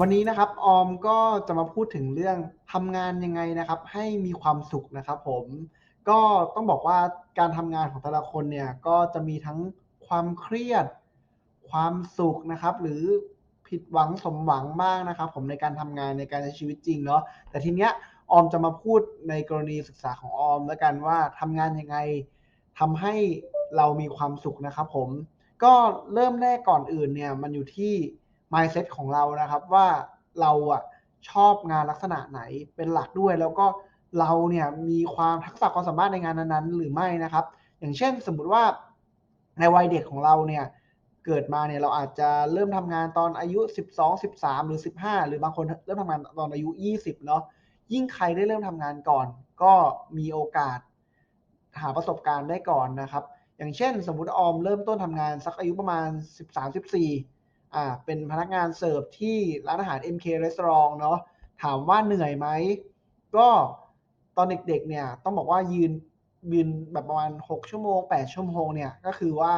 วันนี้นะครับออมก็จะมาพูดถึงเรื่องทำงานยังไงนะครับ ให้มีความสุขนะครับ ผมก็ต้องบอกว่าการทำงานของแต่ละคนเนี่ยก็จะมีทั้งความเครียด ความสุขนะครับ หรือผิดหวังสมหวังบ้างนะครับ ผมในการทำงานในการใช้ชีวิตจริงเนาะแต่ทีเนี้ยออมจะมาพูดในกรณีศึกษาของออม แล้วกันว่าทำงานยังไงทำให้เรามีความสุขนะครับ ผมก็เริ่มแรกก่อนอื่นเนี่ยมันอยู่ที่ mindset ของเรานะครับว่าเราอะชอบงานลักษณะไหนเป็นหลักด้วย แล้วก็เราเนี่ยมีความทักษะความสามารถในงานนั้นๆ หรือไม่นะครับ อย่างเช่นสมมุติว่าในวัยเด็กของเราเนี่ยเกิดมาเนี่ยเราอาจจะเริ่มทำงานตอนอายุ 12 13 หรือ 15 หรือบางคนเริ่มทำงานตอนอายุ 20 เนาะยิ่งใครได้เริ่มทำงานก่อน ก็มีโอกาสหาประสบการณ์ได้ก่อนนะครับ อย่างเช่น สมมุติออมเริ่มต้นทำงานสักอายุประมาณ 13-14 อ่าเป็นพนักงานเสิร์ฟที่ร้านอาหาร MK Restaurant เนาะถามว่าเหนื่อยไหม ก็ตอนเด็กๆเนี่ยต้องบอกว่ายืนยืนแบบประมาณ 6 ชั่วโมง 8 ชั่วโมงเนี่ยก็คือว่า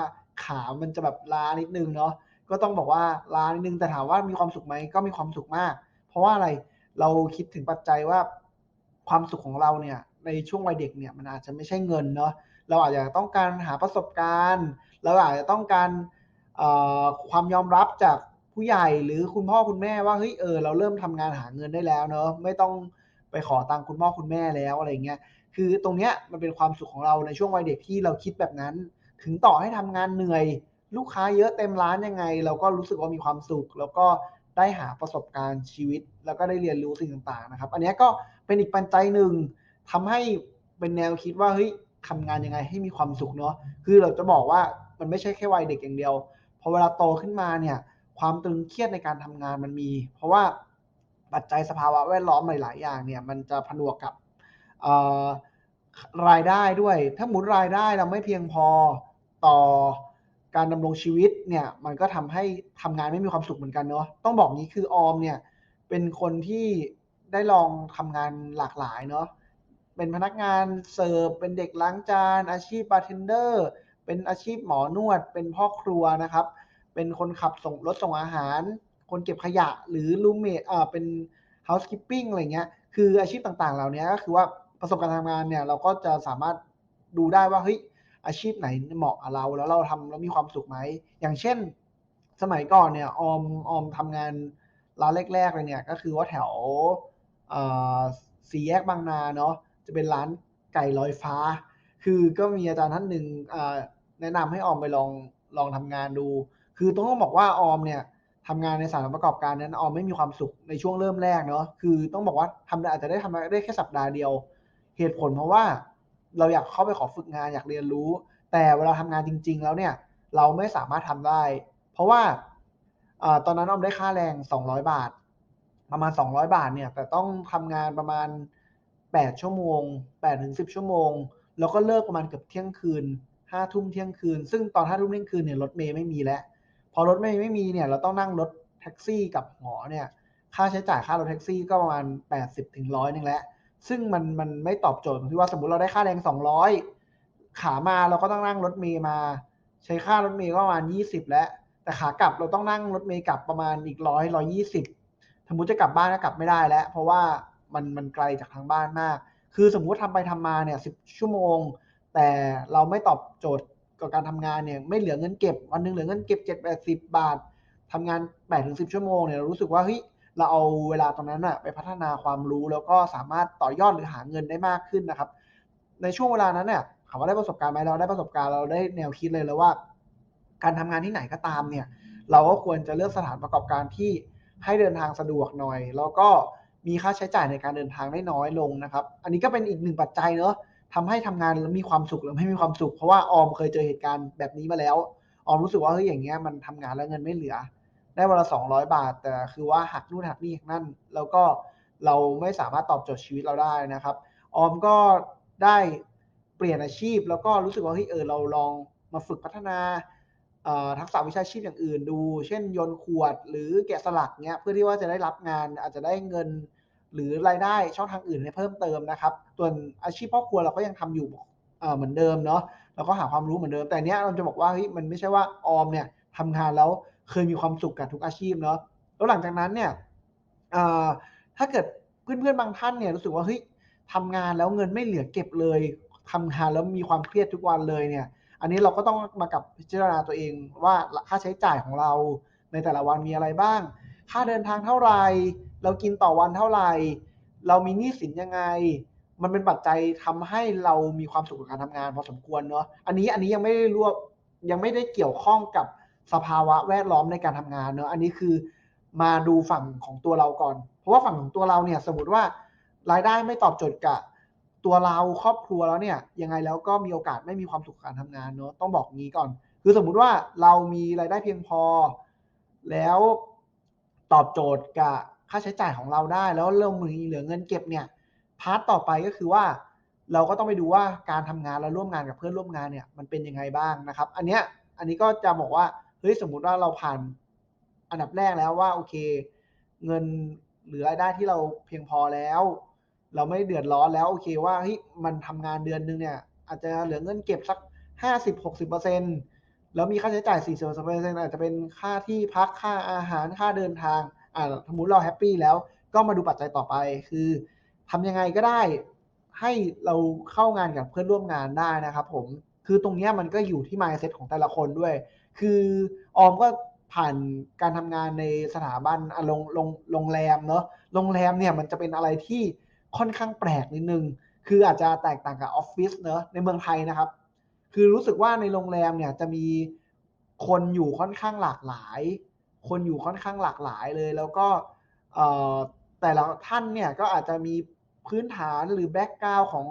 ขามันจะแบบล้านิดนึงเนาะก็ต้องบอกว่าล้านิดนึงแต่ถามว่ามีความสุขไหมก็มีความสุขมาก เพราะว่าอะไรเราคิดถึงปัจจัยว่าความสุขของเราเนี่ยในช่วงวัยเด็กเนี่ยมันอาจจะไม่ใช่เงินเนาะเราอาจจะต้องการหาประสบการณ์ เราอาจจะต้องการ ความยอมรับจากผู้ใหญ่หรือคุณพ่อคุณแม่ว่าเฮ้ยเออเราเริ่มทำงานหาเงินได้แล้วเนอะไม่ต้องไปขอตังค์คุณพ่อคุณแม่แล้วอะไรเงี้ยคือตรงเนี้ยมันเป็นความสุขของเราในช่วงวัยเด็กที่เราคิดแบบนั้น ถึงต่อให้ทำงานเหนื่อย ลูกค้าเยอะเต็มร้านยังไง เราก็รู้สึกว่ามีความสุข แล้วก็ได้หาประสบการณ์ชีวิต แล้วก็ได้เรียนรู้สิ่งต่างๆนะครับ อันนี้ก็เป็นอีกปัจจัยหนึ่งทำให้เป็นแนวคิดว่าเฮ้ยทำงานยังไงให้มีความสุขเนาะคือเราจะบอกว่ามันไม่ใช่แค่วัยเด็กอย่างเดียว อเวลาโตขึ้นมาเนี่ยความตึงเครียดในการทำงานมันมี เพราะว่าปัจจัยสภาวะแวดล้อมหลาย ๆ อย่างเนี่ยมันจะผนวกกับรายได้ด้วย ถ้าหมุนรายได้เราไม่เพียงพอต่อการดำรงชีวิตเนี่ยมันก็ทำให้ทำงานไม่มีความสุขเหมือนกันเนาะต้องบอกนี้คือออมเนี่ยเป็นคนที่ได้ลองทำงานหลากหลายเนาะเป็นพนักงานเสิร์ฟเป็นเด็กล้างจาน อาชีพบาร์เทนเดอร์ เป็นอาชีพหมอนวด เป็นพ่อครัวนะครับ เป็นคนขับส่งรถส่งอาหาร คนเก็บขยะหรือลูเมทอ่าเป็น housekeeping อะไรเงี้ย คืออาชีพต่างๆ เหล่านี้ก็คือว่าประสบการณ์ทำงานเนี่ย เราก็จะสามารถดูได้ว่าเฮ้ยอาชีพไหนเหมาะกับเราแล้วเราทำแล้วมีความสุขไหม อย่างเช่น สมัยก่อนเนี่ยออมออมทำงานร้านแรกๆเลยเนี่ย ก็คือว่าแถวสี่แยกบางนาเนาะจะเป็นร้านไก่ลอยฟ้า คือก็มีอาจารย์ท่านหนึ่งแนะนำให้ออมไปลองลองทำงานดู คือต้องบอกว่าออมเนี่ยทำงานในสถานประกอบการนั้นออมไม่มีความสุขในช่วงเริ่มแรกเนาะคือต้องบอกว่าทำอาจจะได้ทำได้แค่สัปดาห์เดียว เหตุผลเพราะว่าเราอยากเข้าไปขอฝึกงานอยากเรียนรู้ แต่เวลาทำงานจริง ๆ แล้วเนี่ยเราไม่สามารถทำได้ เพราะว่าตอนนั้นออมได้ค่าแรง 200 บาท ประมาณ 200 บาทเนี่ยแต่ต้องทำงานประมาณ 8 ชั่วโมง8ถึง10 ชั่วโมง แล้วก็เลิกประมาณเกือบเที่ยงคืน5ทุ่มเที่ยงคืน ซึ่งตอน5ทุ่มเที่ยงคืนเนี่ยรถเมย์ไม่มีแล้ว พอรถเมย์ไม่มีเนี่ยเราต้องนั่งรถแท็กซี่กับหมอเนี่ยค่าใช้จ่ายค่ารถแท็กซี่ก็ประมาณ 80ถึงร้อยนึงแล้ว ซึ่งมันมันไม่ตอบโจทย์ที่ว่าสมมติเราได้ค่าแรง 200 ขามาเราก็ต้องนั่งรถเมย์มา ใช้ค่ารถเมย์ก็ประมาณ 20 แล้ว แต่ขากลับเราต้องนั่งรถเมย์กลับประมาณอีกร้อยร้อยี่สิบสมมติจะกลับบ้านก็กลับไม่ได้แล้ว เพราะว่ามันมันไกลจากทางบ้านมาก คือสมมุติทำไปทำมาเนี่ยสิบชั่วโมง แต่เราไม่ตอบโจทย์ กับการทำงานเนี่ยไม่เหลือเงินเก็บ วันนึงเหลือเงินเก็บเจ็ดแปดสิบบาททำงานแปดถึงสิบชั่วโมงเนี่ยเรารู้สึกว่าเฮ้ยเราเอาเวลาตรงนั้นอะไปพัฒนาความรู้แล้วก็สามารถต่อยอดหรือหาเงินได้มากขึ้นนะครับ ในช่วงเวลานั้นเนี่ยถามว่าได้ประสบการณ์ไหมเราได้ประสบการณ์เราได้แนวคิดเลยแล้วว่า การทำงานที่ไหนก็ตามเนี่ย เราก็ควรจะเลือกสถานประกอบการที่ให้เดินทางสะดวกหน่อย แล้วก็มีค่าใช้จ่ายในการเดินทางได้น้อยลงนะครับ อันนี้ก็เป็นอีกหนึ่งปัจจัยเนอะ ทำให้ทำงานแล้วมีความสุขหรือไม่มีความสุข เพราะว่าออมเคยเจอเหตุการณ์แบบนี้มาแล้ว ออมรู้สึกว่าเฮ้ยอย่างเงี้ยมันทำงานแล้วเงินไม่เหลือ ได้วันละ200บาท แต่คือว่าหักนู่นหักนี่หักนั่น แล้วก็เราไม่สามารถตอบโจทย์ชีวิตเราได้นะครับ ออมก็ได้เปลี่ยนอาชีพ แล้วก็รู้สึกว่าเฮ้ยเออเราลองมาฝึกพัฒนาทักษะวิชาชีพอย่างอื่นดู เช่นโยนขวดหรือแกะสลักเนี้ยเพื่อที่ว่าจะได้รับงานอาจจะได้เงิน หรือรายได้ช่องทางอื่นให้เพิ่มเติมนะครับส่วนอาชีพพ่อครัวเราก็ยังทำอยู่เหมือนเดิมเนาะเราก็หาความรู้เหมือนเดิม แต่เนี้ยเราจะบอกว่าเฮ้ยมันไม่ใช่ว่าออมเนี่ยทำงานแล้วเคยมีความสุขกับทุกอาชีพเนาะแล้วหลังจากนั้นเนี่ยถ้าเกิดเพื่อนๆบางท่านเนี่ยรู้สึกว่าเฮ้ยทำงานแล้วเงินไม่เหลือเก็บเลยทำงานแล้วมีความเครียดทุกวันเลยเนี่ย อันนี้เราก็ต้องมากับพิจารณาตัวเองว่าค่าใช้จ่ายของเราในแต่ละวันมีอะไรบ้าง ค่าเดินทางเท่าไหร่ เรากินต่อวันเท่าไหร่ เรามีหนี้สินยังไง มันเป็นปัจจัยทำให้เรามีความสุขกับการทำงานพอสมควรเนาะอันนี้อันนี้ยังไม่ได้รวบยังไม่ได้เกี่ยวข้องกับสภาวะแวดล้อมในการทำงานเนาะอันนี้คือมาดูฝั่งของตัวเราก่อน เพราะว่าฝั่งของตัวเราเนี่ยสมมติว่ารายได้ไม่ตอบโจทย์กับตัวเราครอบครัวแล้วเนี่ยยังไงแล้วก็มีโอกาสไม่มีความสุขการทำงานเนาะต้องบอกงี้ก่อน คือสมมุติว่าเรามีรายได้เพียงพอ แล้วตอบโจทย์กับ ค่าใช้จ่ายของเราได้ แล้วเรามีเหลือเงินเก็บเนี่ยพาร์ทต่อไปก็คือว่าเราก็ต้องไปดูว่าการทำงานและร่วมงานกับเพื่อนร่วมงานเนี่ยมันเป็นยังไงบ้างนะครับ อันเนี้ยอันนี้ก็จะบอกว่าเฮ้ยสมมุติว่าเราผ่านอันดับแรกแล้วว่าโอเค เงินหรือรายได้ที่เราเพียงพอแล้ว เราไม่เดือดร้อนแล้วโอเคว่าเฮ้ยมันทำงานเดือนนึงเนี่ยอาจจะเหลือเงินเก็บสักห้าสิบหกสิบเปอร์เซ็นแล้วมีค่าใช้จ่ายสี่สิบเปอร์เซ็นอาจจะเป็นค่าที่พักค่าอาหารค่าเดินทาง อ่าสมมติเราแฮปปี้แล้วก็มาดูปัจจัยต่อไป คือทำยังไงก็ได้ ให้เราเข้างานกับเพื่อนร่วมงานได้นะครับผมคือตรงนี้มันก็อยู่ที่ mindset ของแต่ละคนด้วย คือออมก็ผ่านการทำงานในสถาบันโรงโรงโรงแรมเนาะโรงแรมเนี่ยมันจะเป็นอะไรที่ค่อนข้างแปลกนิดนึง คืออาจจะแตกต่างกับออฟฟิศเนอะในเมืองไทยนะครับ คือรู้สึกว่าในโรงแรมเนี่ยจะมีคนอยู่ค่อนข้างหลากหลาย คนอยู่ค่อนข้างหลากหลายเลย แล้วก็แต่ละท่านเนี่ยก็อาจจะมีพื้นฐานหรือแบ็กกราวของ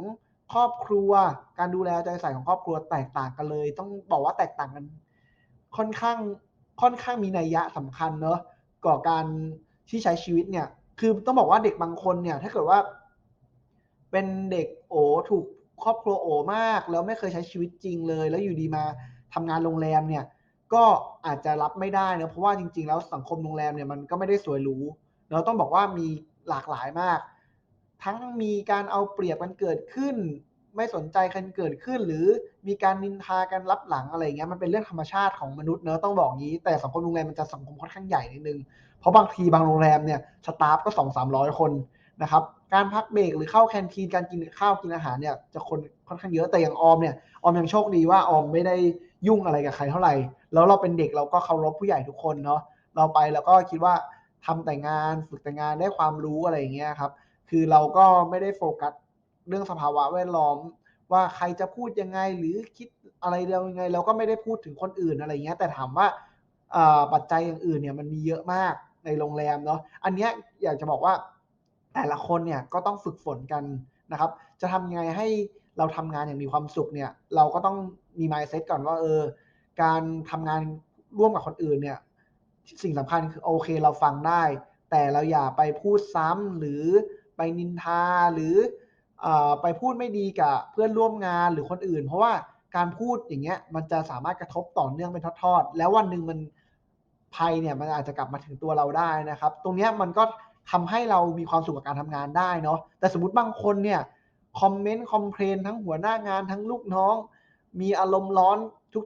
ครอบครัว การดูแลใจใส่ของครอบครัวแตกต่างกันเลย ต้องบอกว่าแตกต่างกัน ค่อนข้างค่อนข้างมีนัยยะสำคัญเนอะก่อการที่ใช้ชีวิตเนี่ย คือต้องบอกว่าเด็กบางคนเนี่ย ถ้าเกิดว่า เป็นเด็กโอถูกครอบครัวโอมาก แล้วไม่เคยใช้ชีวิตจริงเลย แล้วอยู่ดีมาทำงานโรงแรมเนี่ย ก็อาจจะรับไม่ได้นะเพราะว่าจริง ๆ แล้วสังคมโรงแรมเนี่ยมันก็ไม่ได้สวยหรูเราต้องบอกว่ามีหลากหลายมาก ทั้งมีการเอาเปรียบกันเกิดขึ้น ไม่สนใจกันเกิดขึ้น หรือมีการนินทากันรับหลังอะไรเงี้ยมันเป็นเรื่องธรรมชาติของมนุษย์เนอะต้องบอกงี้ แต่สังคมโรงแรมมันจะสังคมค่อนข้างใหญ่นิดนึงเพราะบางทีบางโรงแรมเนี่ยสตาฟก็สองสามร้อยคนนะครับการพักเบรกหรือเข้าแคนทีนการกินข้าวกินอาหารเนี่ยจะคนค่อนข้างเยอะแต่อย่างออมเนี่ยออมยังโชคดีว่าออมไม่ได้ยุ่งอะไรกับใครเท่าไหร่ แล้วเราเป็นเด็กเราก็เคารพผู้ใหญ่ทุกคนเนาะเราไปแล้วก็คิดว่าทำแต่งานฝึกแต่งานได้ความรู้อะไรอย่างเงี้ยครับ คือเราก็ไม่ได้โฟกัสเรื่องสภาวะแวดล้อม ว่าใครจะพูดยังไงหรือคิดอะไรเรายังไง เราก็ไม่ได้พูดถึงคนอื่นอะไรเงี้ย แต่ถามว่าปัจจัยอย่างอื่นเนี่ยมันมีเยอะมากในโรงแรมเนาะอันเนี้ยอยากจะบอกว่าแต่ละคนเนี่ยก็ต้องฝึกฝนกันนะครับ จะทำยังไงให้เราทำงานอย่างมีความสุขเนี่ย เราก็ต้องมี mindset ก่อนว่าเออ การทำงานร่วมกับคนอื่นเนี่ย สิ่งสำคัญคือโอเคเราฟังได้ แต่เราอย่าไปพูดซ้ำหรือไปนินทาหรืออไปพูดไม่ดีกับเพื่อนร่วมงานหรือคนอื่น เพราะว่าการพูดอย่างเงี้ยมันจะสามารถกระทบต่อเนื่องเป็นทอดๆ แล้ววันหนึ่งมันภัยเนี่ยมันอาจจะกลับมาถึงตัวเราได้นะครับ ตรงนี้มันก็ทำให้เรามีความสุขกับการทำงานได้เนาะแต่สมมติบางคนเนี่ยคอมเมนต์คอมเพลนทั้งหัวหน้างานทั้งลูกน้อง มีอารมณ์ร้อน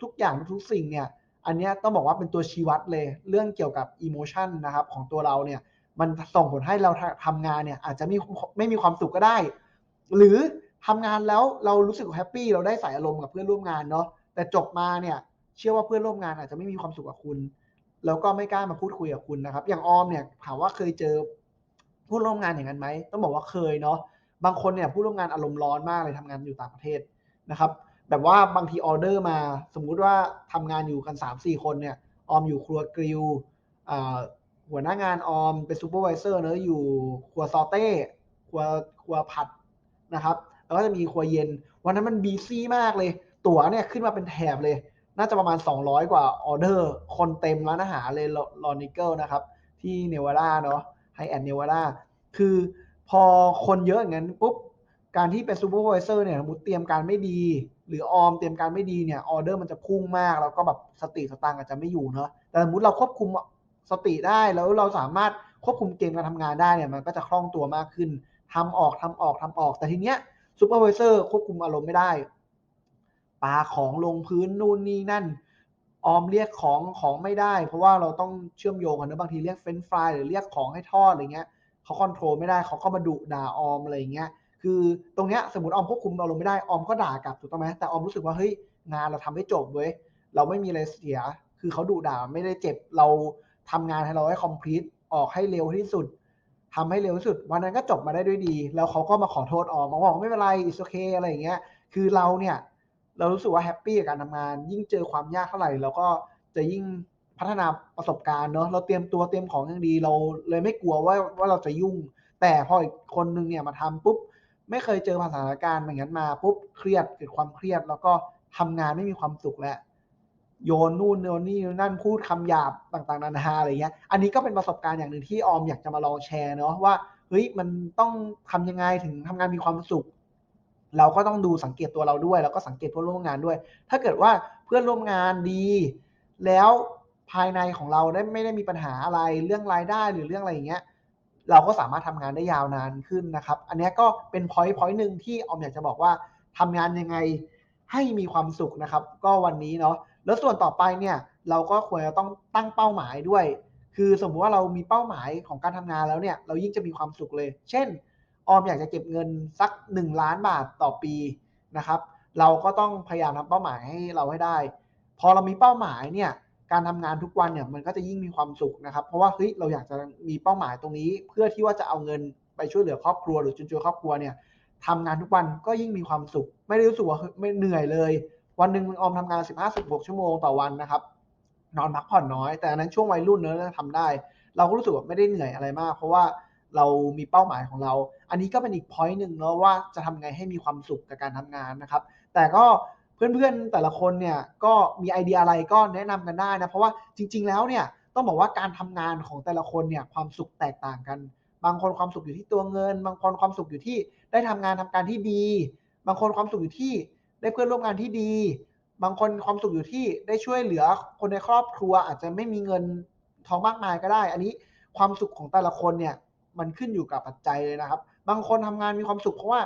ทุกๆ อย่างทุกสิ่งเนี่ยอันนี้ต้องบอกว่าเป็นตัวชี้วัดเลยเรื่องเกี่ยวกับอิโมชันนะครับของตัวเราเนี่ยมันส่งผลให้เราทำงานเนี่ยอาจจะไม่ไม่มีความสุขก็ได้ หรือทำงานแล้วเรารู้สึกแฮปปี้เราได้ใส่อารมณ์กับเพื่อนร่วมงานเนาะแต่จบมาเนี่ยเชื่อว่าเพื่อนร่วมงานอาจจะไม่มีความสุขกับคุณ แล้วก็ไม่กล้ามาพูดคุยกับคุณนะครับ อย่างออมเนี่ยถามว่าเคยเจอผู้ร่วมงานอย่างนั้นไหมต้องบอกว่าเคยเนาะบางคนเนี่ยผู้ร่วมงานอารมณ์ร้อนมากเลยทำงานอยู่ต่างประเทศนะครับ แบบว่าบางทีออเดอร์มา สมมุติว่าทำงานอยู่กัน 3-4 คนเนี่ย ออมอยู่ครัวกริลหัวหน้างานออมเป็นซูเปอร์วิเซอร์เนอะอยู่ครัวซอเต้ครัวครัวผัดนะครับแล้วก็จะมีครัวเย็น วันนั้นมันบีซี่มากเลย ตั๋วเนี่ยขึ้นมาเป็นแถบเลย น่าจะประมาณ 200 กว่าออเดอร์ คนเต็มร้านอาหารเลยลอนิเกิลนะครับ ที่เนวาดาเนาะไฮแอนเนวาดาคือพอคนเยอะอย่างนั้นปุ๊บ การที่เป็นซูเปอร์วิเซอร์เนี่ยมมติเตรียมการไม่ดี หรือออมเตรียมการไม่ดีเนี่ยออเดอร์มันจะพุ่งมาก แล้วก็แบบสติสตางค์อาจจะไม่อยู่เนาะแต่สมมติเราควบคุมสติได้แล้วเราสามารถควบคุมเกมการทำงานได้เนี่ยมันก็จะคล่องตัวมากขึ้นทำออกทำออกทำออก แต่ทีเนี้ยซูเปอร์วิเซอร์ควบคุมอารมณ์ไม่ได้ปาของลงพื้นนู่นนี่นั่น ออมเรียกของของไม่ได้ เพราะว่าเราต้องเชื่อมโยงกันนะบางทีเรียกเฟรนฟรายหรือเรียกของให้ทอดอะไรเงี้ยเขาคอนโทรลไม่ได้เขาก็มาดุด่าออมอะไรเงี้ย คือตรงเนี้ยสมมติออมควบคุมอารมณ์ไม่ได้ออมก็ด่ากลับถูกต้องไหมแต่ออมรู้สึกว่าเฮ้ยงานเราทำให้จบเว้ยเราไม่มีอะไรเสีย คือเขาดุด่าไม่ได้เจ็บเราทำงานให้เราให้คอมพลีทออกให้เร็วที่สุดทำให้เร็วที่สุด วันนั้นก็จบมาได้ด้วยดี แล้วเขาก็มาขอโทษออมมาบอกไม่เป็นไร it's okay อะไรอย่างเงี้ย คือเราเนี่ย เรารู้สึกว่าแฮปปี้กับการทำงาน ยิ่งเจอความยากเท่าไหร่เราก็จะยิ่งพัฒนาประสบการณ์เนอะเราเตรียมตัวเตรียมของอย่างดีเราเลยไม่กลัวว่าว่าเราจะยุ่ง แต่พออีกคนนึงเนี่ยมาทำปุ๊บ ไม่เคยเจอสถานการณ์อย่างนั้นมาปุ๊บเครียดเกิดความเครียด แล้วก็ทำงานไม่มีความสุขแล้วโยนนู่นโยนนี่นั่นพูดคำหยาบต่างๆนานาอะไรเงี้ย อันนี้ก็เป็นประสบการณ์อย่างหนึ่งที่ออมอยากจะมาลองแชร์เนาะว่าเฮ้ยมันต้องทำยังไงถึงทำงานมีความสุข เราก็ต้องดูสังเกตตัวเราด้วย แล้วก็สังเกตเพื่อนร่วมงานด้วย ถ้าเกิดว่าเพื่อนร่วมงานดี แล้วภายในของเราได้ไม่ได้มีปัญหาอะไรเรื่องรายได้หรือเรื่องอะไรอย่างเงี้ย เราก็สามารถทำงานได้ยาวนานขึ้นนะครับ อันนี้ก็เป็นพอยต์พอยต์หนึ่งที่ออมอยากจะบอกว่าทำงานยังไงให้มีความสุขนะครับ ก็วันนี้เนาะแล้วส่วนต่อไปเนี่ยเราก็ควรจะต้องตั้งเป้าหมายด้วย คือสมมติว่าเรามีเป้าหมายของการทำงานแล้วเนี่ย เรายิ่งจะมีความสุขเลย เช่น ออมอยากจะเก็บเงินสัก 1 ล้านบาทต่อปีนะครับ เราก็ต้องพยายามทำเป้าหมายให้เราให้ได้ พอเรามีเป้าหมายเนี่ย การทำงานทุกวันเนี่ยมันก็จะยิ่งมีความสุขนะครับ เพราะว่าเฮ้ยเราอยากจะมีเป้าหมายตรงนี้ เพื่อที่ว่าจะเอาเงินไปช่วยเหลือครอบครัวหรือจุนเจือครอบครัวเนี่ยทำงานทุกวันก็ยิ่งมีความสุข ไม่ได้รู้สึกว่าไม่เหนื่อยเลย วันหนึ่งออมทำงาน 15-16 ชั่วโมงต่อวันนะครับ นอนพักผ่อนน้อย แต่อันนั้นช่วงวัยรุ่นเนอะทำได้ เราก็รู้สึกว่าไม่ได้เหนื่อยอะไรมาก เพราะว่าเรามีเป้าหมายของเรา อันนี้ก็เป็นอีกพอยต์หนึ่งเนาะว่าจะทำไงให้มีความสุขกับการทำงานนะครับ แต่ก็ เพื่อนๆแต่ละคนเนี่ยก็มีไอเดียอะไรก็แนะนำกันได้นะเพราะว่าจริง ๆ แล้วเนี่ยต้องบอกว่าการทำงานของแต่ละคนเนี่ยความสุขแตกต่างกัน บางคนความสุขอยู่ที่ตัวเงิน บางคนความสุขอยู่ที่ได้ทำงานทำการที่ดี บางคนความสุขอยู่ที่ได้เพื่อนร่วมงานที่ดี บางคนความสุขอยู่ที่ได้ช่วยเหลือคนในครอบครัวอาจจะไม่มีเงินทองมากมายก็ได้ อันนี้ความสุขของแต่ละคนเนี่ยมันขึ้นอยู่กับปัจจัยเลยนะครับ บางคนทำงานมีความสุขเพราะว่า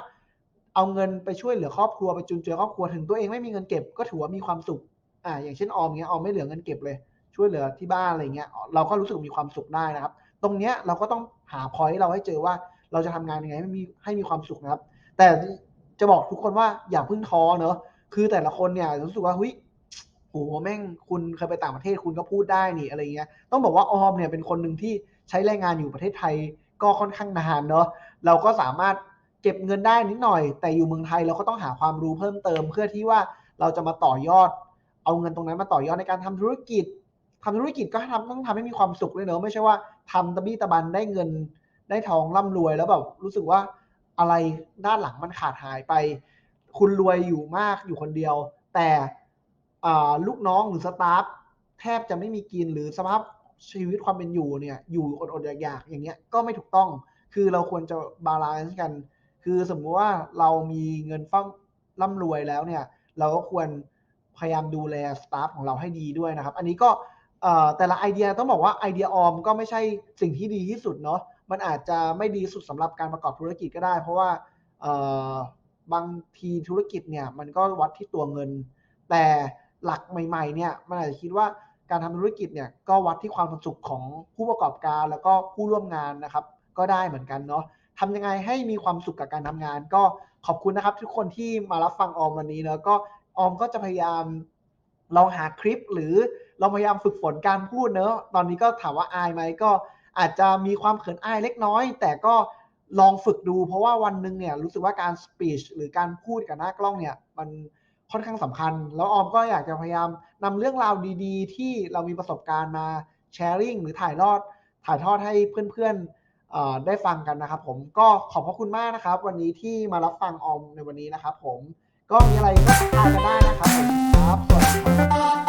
เอาเงินไปช่วยเหลือครอบครัวไปจุนเจือครอบครัวถึงตัวเองไม่มีเงินเก็บก็ถือว่ามีความสุข อ่า อย่างเช่นออมเงี้ยออมไม่เหลือเงินเก็บเลย ช่วยเหลือที่บ้านอะไรเงี้ยเราก็รู้สึกมีความสุขได้นะครับ ตรงเนี้ยเราก็ต้องหาพอยต์เราให้เจอว่าเราจะทำงานยังไงให้มีให้มีความสุขนะครับ แต่จะบอกทุกคนว่าอย่าพิ่งท้อเนอะคือแต่ละคนเนี่ยรู้สึกว่าเฮ้ยโอ้โหแม่งคุณเคยไปต่างประเทศคุณก็พูดได้นี่อะไรเงี้ย ต้องบอกว่าออมเนี่ยเป็นคนหนึ่งที่ใช้แรงงานอยู่ประเทศไทยก็ค่อนข้างนานเนอะเราก็สามารถ เก็บเงินได้นิดหน่อย แต่อยู่เมืองไทยเราก็ต้องหาความรู้เพิ่มเติม เพื่อที่ว่าเราจะมาต่อยอด เอาเงินตรงนั้นมาต่อยอดในการทำธุรกิจทำธุรกิจก็ทำต้องทำให้มีความสุขด้วยเนอะไม่ใช่ว่าทำตะบี้ตะบันได้เงินได้ทองร่ำรวยแล้วแบบรู้สึกว่าอะไรด้านหลังมันขาดหายไป คุณรวยอยู่มากอยู่คนเดียว แต่ลูกน้องหรือสตาฟแทบจะไม่มีกินหรือสภาพชีวิตความเป็นอยู่เนี่ยอยู่อดๆอยากๆอย่างเงี้ยก็ไม่ถูกต้อง คือเราควรจะบาลานซ์กัน คือสมมุติว่าเรามีเงินฟั่มร่ำรวยแล้วเนี่ย เราก็ควรพยายามดูแลสตาฟของเราให้ดีด้วยนะครับ อันนี้ก็แต่ละไอเดียต้องบอกว่าไอเดียออมก็ไม่ใช่สิ่งที่ดีที่สุดเนาะมันอาจจะไม่ดีสุดสำหรับการประกอบธุรกิจก็ได้ เพราะว่าบางทีธุรกิจเนี่ยมันก็วัดที่ตัวเงิน แต่หลักใหม่ๆเนี่ยมันอาจจะคิดว่าการทำธุรกิจเนี่ยก็วัดที่ความสุขของผู้ประกอบการแล้วก็ผู้ร่วมงานนะครับ ก็ได้เหมือนกันเนาะ ทำยังไงให้มีความสุขกับการทำงาน ก็ขอบคุณนะครับ ทุกคนที่มารับฟังออมวันนี้เนาะก็ออมก็จะพยายามลองหาคลิปหรือเราพยายามฝึกฝนการพูดเนอะตอนนี้ก็ถามว่าอายไหมก็อาจจะมีความเขินอายเล็กน้อย แต่ก็ลองฝึกดู เพราะว่าวันหนึ่งเนี่ยรู้สึกว่าการสปีชหรือการพูดกับหน้ากล้องเนี่ยมันค่อนข้างสำคัญ แล้วออมก็อยากจะพยายามนำเรื่องราวดี ๆ ที่เรามีประสบการณ์มาแชร์ริ่งหรือถ่ายทอดถ่ายทอดให้เพื่อนๆ ได้ฟังกันนะครับผมก็ขอบพระคุณมากนะครับ วันนี้ที่มารับฟังออมในวันนี้นะครับผมก็มีอะไรก็ทักายกันได้นะครับผมครับสวัสดีครับ